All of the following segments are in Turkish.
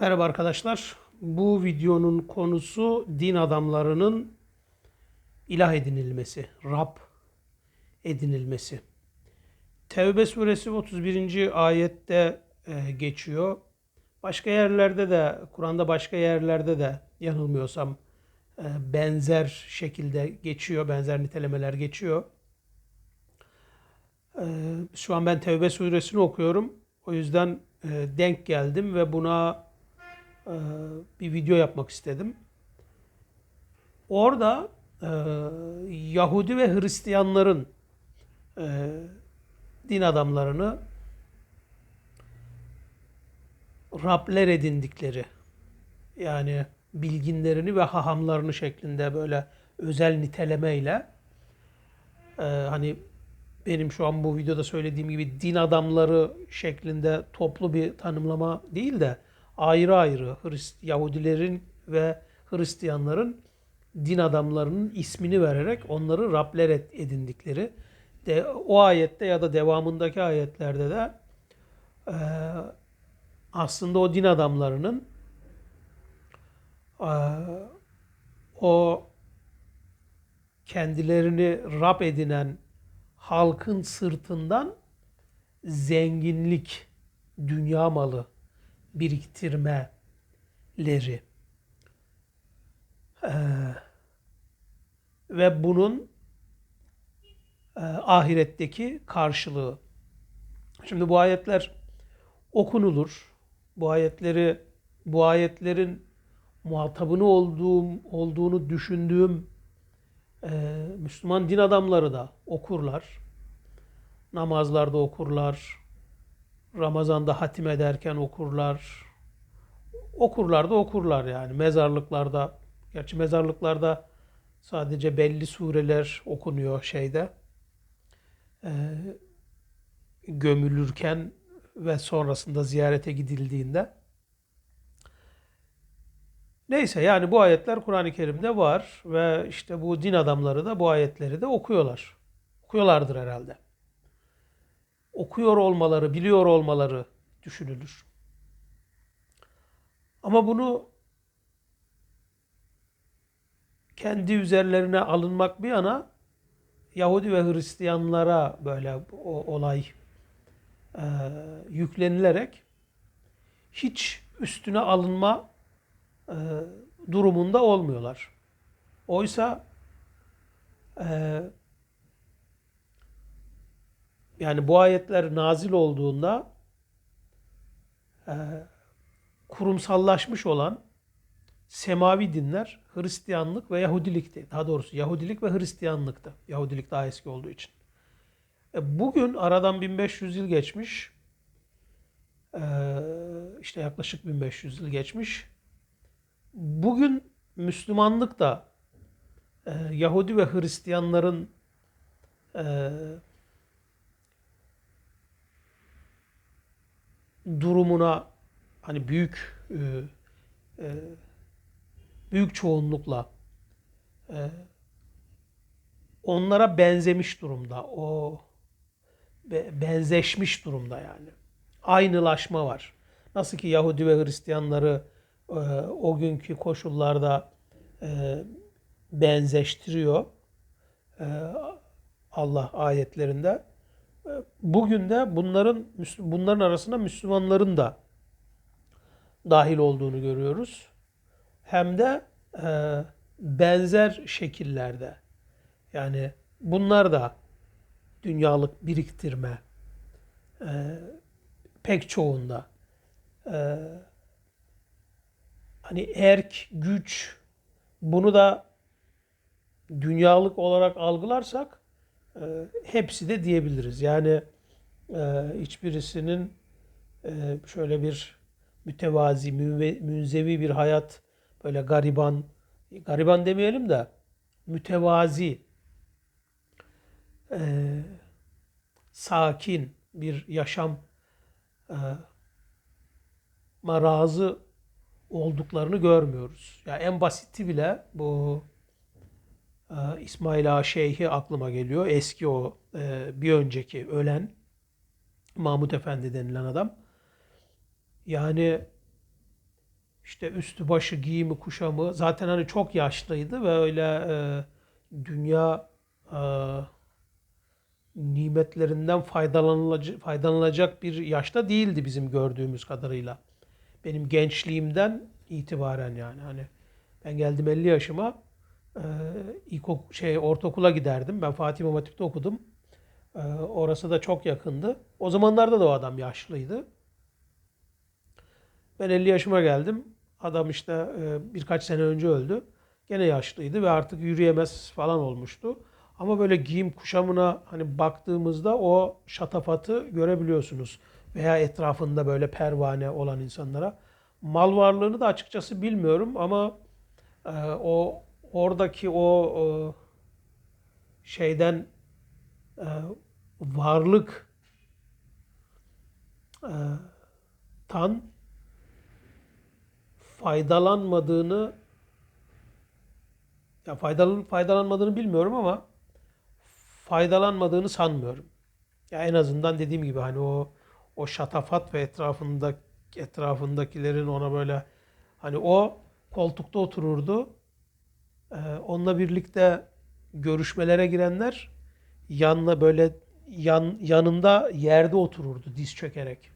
Merhaba arkadaşlar. Bu videonun konusu din adamlarının ilah edinilmesi, Rab edinilmesi. Tevbe suresi 31. ayette e, geçiyor. Başka yerlerde de, Kur'an'da başka yerlerde de yanılmıyorsam e, benzer şekilde geçiyor, benzer nitelemeler geçiyor. E, Şu an ben Tevbe suresini okuyorum. O yüzden denk geldim ve buna bir video yapmak istedim. Orada e, Yahudi ve Hristiyanların e, din adamlarını Rabler edindikleri yani bilginlerini ve hahamlarını şeklinde böyle özel nitelemeyle e, hani benim şu an bu videoda söylediğim gibi din adamları şeklinde toplu bir tanımlama değil de ayrı ayrı Hrist Yahudilerin ve Hristiyanların din adamlarının ismini vererek onları Rabler edindikleri de o ayette ya da devamındaki ayetlerde de e, aslında o din adamlarının e, o kendilerini Rab edinen halkın sırtından zenginlik, dünya malı biriktirmeleri Ee, ve bunun e, ahiretteki karşılığı. Şimdi bu ayetler okunulur. Bu ayetleri bu ayetlerin muhatabını olduğum olduğunu düşündüğüm e, Müslüman din adamları da okurlar. Namazlarda okurlar. Ramazan'da hatim ederken okurlar. Okurlar da okurlar yani. Mezarlıklarda, gerçi mezarlıklarda sadece belli sureler okunuyor şeyde. Ee, gömülürken ve sonrasında ziyarete gidildiğinde. Neyse yani bu ayetler Kur'an-ı Kerim'de var ve işte bu din adamları da bu ayetleri de okuyorlar. Okuyorlardır herhalde. Okuyor olmaları, biliyor olmaları düşünülür. Ama bunu kendi üzerlerine alınmak bir yana Yahudi ve Hristiyanlara böyle o olay e, yüklenilerek hiç üstüne alınma e, durumunda olmuyorlar. Oysa e, yani bu ayetler nazil olduğunda e, kurumsallaşmış olan semavi dinler Hristiyanlık ve Yahudilikti. Daha doğrusu Yahudilik ve Hristiyanlıktı. Yahudilik daha eski olduğu için. E, bugün aradan 1500 yıl geçmiş. E, işte yaklaşık 1500 yıl geçmiş. Bugün Müslümanlık da e, Yahudi ve Hristiyanların e, durumuna hani büyük e, e, büyük çoğunlukla e, onlara benzemiş durumda. O be- benzeşmiş durumda yani. Aynılaşma var. Nasıl ki Yahudi ve Hristiyanları e, o günkü koşullarda e, benzeştiriyor e, Allah ayetlerinde. Bugün de bunların bunların arasında Müslümanların da dahil olduğunu görüyoruz. Hem de e, benzer şekillerde. Yani bunlar da dünyalık biriktirme e, pek çoğunda e, hani erk, güç bunu da dünyalık olarak algılarsak hepsi de diyebiliriz. Yani e, hiçbirisinin e, şöyle bir mütevazi, münzevi bir hayat, böyle gariban, gariban demeyelim de mütevazi, e, sakin bir yaşam ma razı olduklarını görmüyoruz. Ya en basiti bile bu İsmail Ağa Şeyhi aklıma geliyor. Eski o e, bir önceki ölen Mahmut Efendi denilen adam. Yani işte üstü başı giyimi kuşamı zaten hani çok yaşlıydı ve öyle e, dünya e, nimetlerinden faydalanılacak, faydalanılacak bir yaşta değildi bizim gördüğümüz kadarıyla. Benim gençliğimden itibaren yani hani ben geldim 50 yaşıma e, ilkok şey ortaokula giderdim. Ben Fatih İmam Hatip'te okudum. E, orası da çok yakındı. O zamanlarda da o adam yaşlıydı. Ben 50 yaşıma geldim. Adam işte e, birkaç sene önce öldü. Gene yaşlıydı ve artık yürüyemez falan olmuştu. Ama böyle giyim kuşamına hani baktığımızda o şatafatı görebiliyorsunuz. Veya etrafında böyle pervane olan insanlara. Mal varlığını da açıkçası bilmiyorum ama e, o oradaki o e, şeyden e, varlık e, tan faydalanmadığını ya faydalan faydalanmadığını bilmiyorum ama faydalanmadığını sanmıyorum. Ya en azından dediğim gibi hani o o şatafat ve etrafında etrafındakilerin ona böyle hani o koltukta otururdu. Ee, onunla birlikte görüşmelere girenler yanına böyle yan, yanında yerde otururdu diz çökerek.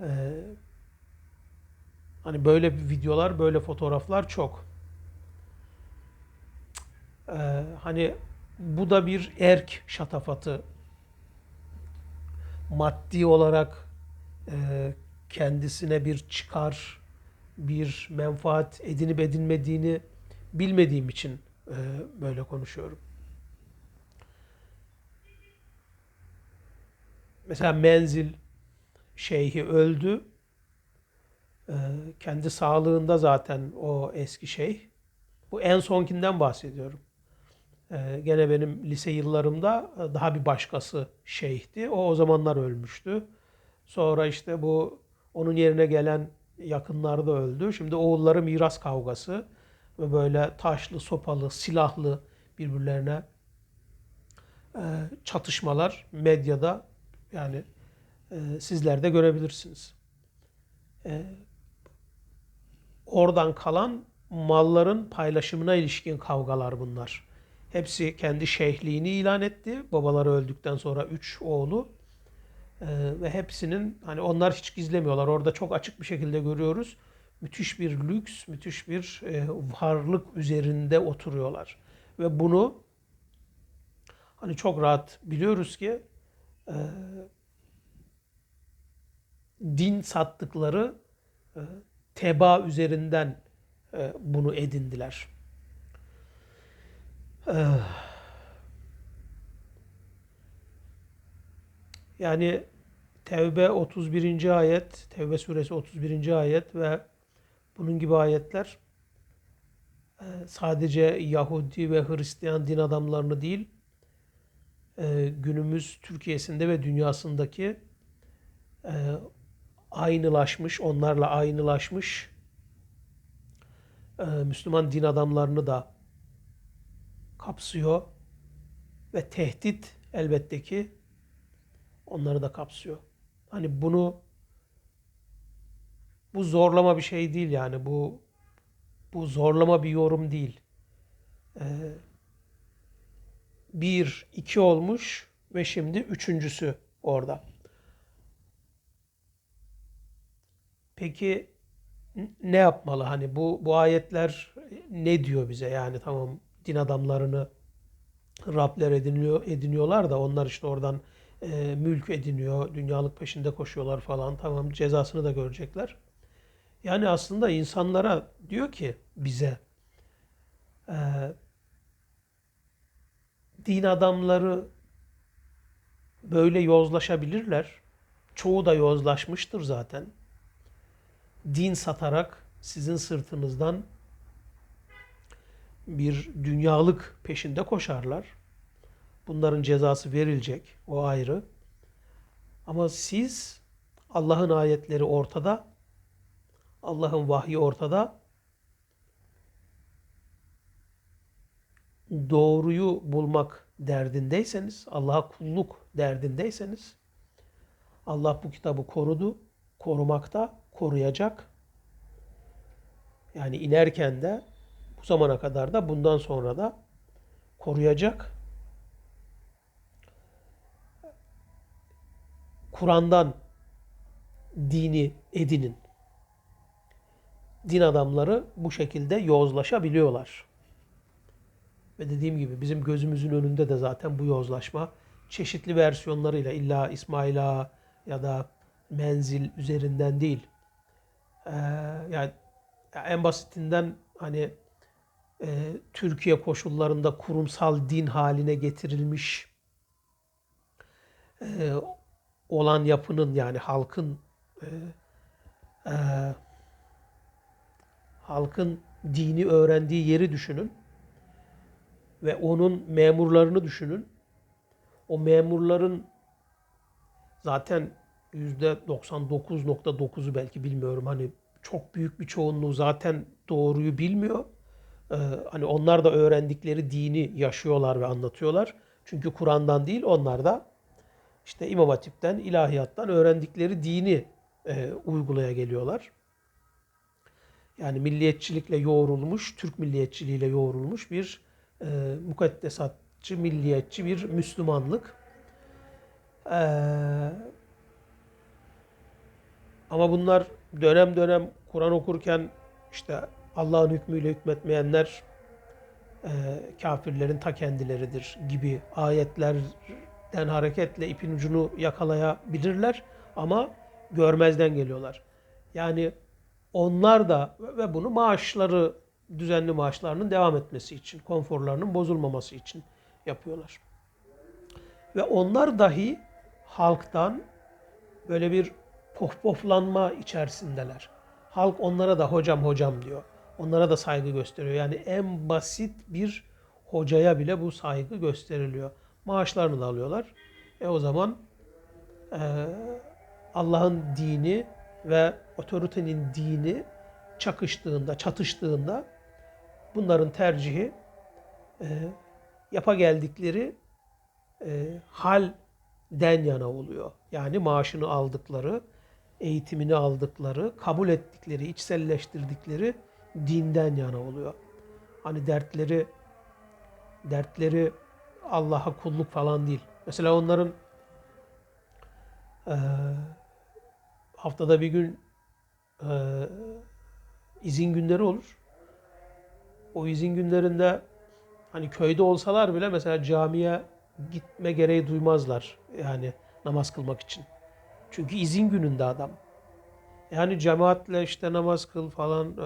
Ee, hani böyle videolar, böyle fotoğraflar çok. Ee, hani bu da bir erk şatafatı. Maddi olarak e, kendisine bir çıkar, bir menfaat edinip edinmediğini bilmediğim için e, böyle konuşuyorum. Mesela Menzil şeyhi öldü. E, kendi sağlığında zaten o eski şeyh. Bu en sonkinden bahsediyorum. Ee, gene benim lise yıllarımda e, daha bir başkası şeyhti. O o zamanlar ölmüştü. Sonra işte bu onun yerine gelen yakınları da öldü. Şimdi oğulları miras kavgası ve böyle taşlı, sopalı, silahlı birbirlerine e, çatışmalar medyada yani e, sizler de görebilirsiniz. E, oradan kalan malların paylaşımına ilişkin kavgalar bunlar. Hepsi kendi şeyhliğini ilan etti. Babaları öldükten sonra üç oğlu. Ee, ve hepsinin hani onlar hiç gizlemiyorlar. Orada çok açık bir şekilde görüyoruz. Müthiş bir lüks, müthiş bir e, varlık üzerinde oturuyorlar. Ve bunu hani çok rahat biliyoruz ki e, din sattıkları e, teba üzerinden e, bunu edindiler. Eh. Yani Tevbe 31. ayet, Tevbe suresi 31. ayet ve bunun gibi ayetler eh, sadece Yahudi ve Hristiyan din adamlarını değil, eh, günümüz Türkiye'sinde ve dünyasındaki aynılaşmış, onlarla aynılaşmış Müslüman din adamlarını da kapsıyor ve tehdit elbette ki onları da kapsıyor. Hani bunu bu zorlama bir şey değil yani bu bu zorlama bir yorum değil. Ee, bir, iki olmuş ve şimdi üçüncüsü orada. Peki ne yapmalı? Hani bu bu ayetler ne diyor bize? Yani tamam din adamlarını Rabler ediniyor, ediniyorlar da onlar işte oradan e, mülk ediniyor, dünyalık peşinde koşuyorlar falan. Tamam cezasını da görecekler. Yani aslında insanlara diyor ki bize e, din adamları böyle yozlaşabilirler. Çoğu da yozlaşmıştır zaten. Din satarak sizin sırtınızdan bir dünyalık peşinde koşarlar. Bunların cezası verilecek. O ayrı. Ama siz Allah'ın ayetleri ortada. Allah'ın vahyi ortada. Doğruyu bulmak derdindeyseniz, Allah'a kulluk derdindeyseniz Allah bu kitabı korudu, korumakta, koruyacak. Yani inerken de bu zamana kadar da bundan sonra da koruyacak. Kur'an'dan dini edinin. Din adamları bu şekilde yozlaşabiliyorlar. Ve dediğim gibi bizim gözümüzün önünde de zaten bu yozlaşma çeşitli versiyonlarıyla illa İsmail Ağa ya da menzil üzerinden değil. Ee, yani ya en basitinden hani e, Türkiye koşullarında kurumsal din haline getirilmiş e, olan yapının yani halkın e, e, halkın dini öğrendiği yeri düşünün ve onun memurlarını düşünün. O memurların zaten %99.9'u belki bilmiyorum hani çok büyük bir çoğunluğu zaten doğruyu bilmiyor. Ee, hani onlar da öğrendikleri dini yaşıyorlar ve anlatıyorlar. Çünkü Kur'an'dan değil onlar da işte İmam Hatip'ten, ilahiyattan öğrendikleri dini e, uygulaya geliyorlar. Yani milliyetçilikle yoğrulmuş, Türk milliyetçiliğiyle yoğrulmuş bir e, mukaddesatçı, milliyetçi bir Müslümanlık. Ee, ama bunlar dönem dönem Kur'an okurken işte Allah'ın hükmüyle hükmetmeyenler e, kafirlerin ta kendileridir gibi ayetlerden hareketle ipin ucunu yakalayabilirler ama görmezden geliyorlar. Yani onlar da ve bunu maaşları düzenli maaşlarının devam etmesi için, konforlarının bozulmaması için yapıyorlar. Ve onlar dahi halktan böyle bir pohpohlanma içerisindeler. Halk onlara da hocam hocam diyor. Onlara da saygı gösteriyor. Yani en basit bir hocaya bile bu saygı gösteriliyor. Maaşlarını da alıyorlar. E o zaman e, Allah'ın dini ve otoritenin dini çakıştığında, çatıştığında bunların tercihi e, yapa geldikleri e, halden yana oluyor. Yani maaşını aldıkları, eğitimini aldıkları, kabul ettikleri, içselleştirdikleri dinden yana oluyor. Hani dertleri dertleri Allah'a kulluk falan değil. Mesela onların haftada bir gün izin günleri olur. O izin günlerinde hani köyde olsalar bile mesela camiye gitme gereği duymazlar. Yani namaz kılmak için. Çünkü izin gününde adam. Yani cemaatle işte namaz kıl falan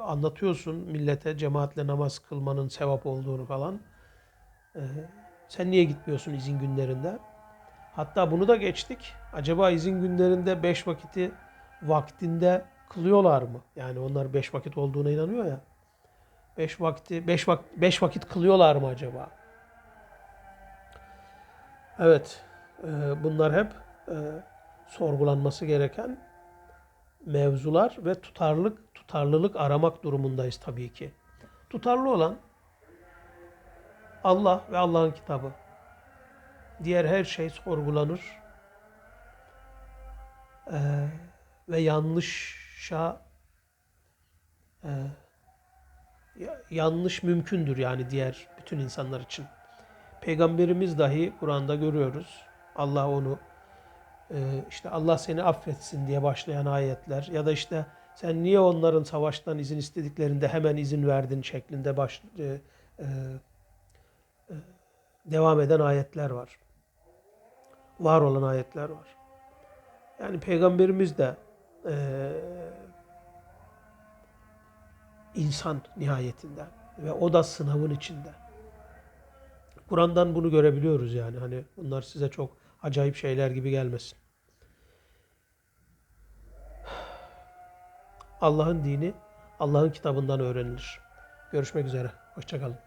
anlatıyorsun millete cemaatle namaz kılmanın sevap olduğunu falan. E, sen niye gitmiyorsun izin günlerinde? Hatta bunu da geçtik. Acaba izin günlerinde beş vakiti vaktinde kılıyorlar mı? Yani onlar beş vakit olduğuna inanıyor ya. Beş vakti beş, vak, beş vakit kılıyorlar mı acaba? Evet. E, bunlar hep e, sorgulanması gereken mevzular ve tutarlılık tutarlılık aramak durumundayız tabii ki. Tutarlı olan Allah ve Allah'ın kitabı. Diğer her şey sorgulanır. Ee, ve yanlışa e, yanlış mümkündür yani diğer bütün insanlar için. Peygamberimiz dahi Kur'an'da görüyoruz. Allah onu e, işte Allah seni affetsin diye başlayan ayetler ya da işte sen niye onların savaştan izin istediklerinde hemen izin verdin şeklinde baş, e, e, devam eden ayetler var. Var olan ayetler var. Yani Peygamberimiz de e, insan nihayetinde ve o da sınavın içinde. Kur'an'dan bunu görebiliyoruz yani. Hani bunlar size çok acayip şeyler gibi gelmesin. Allah'ın dini Allah'ın kitabından öğrenilir. Görüşmek üzere. Hoşçakalın.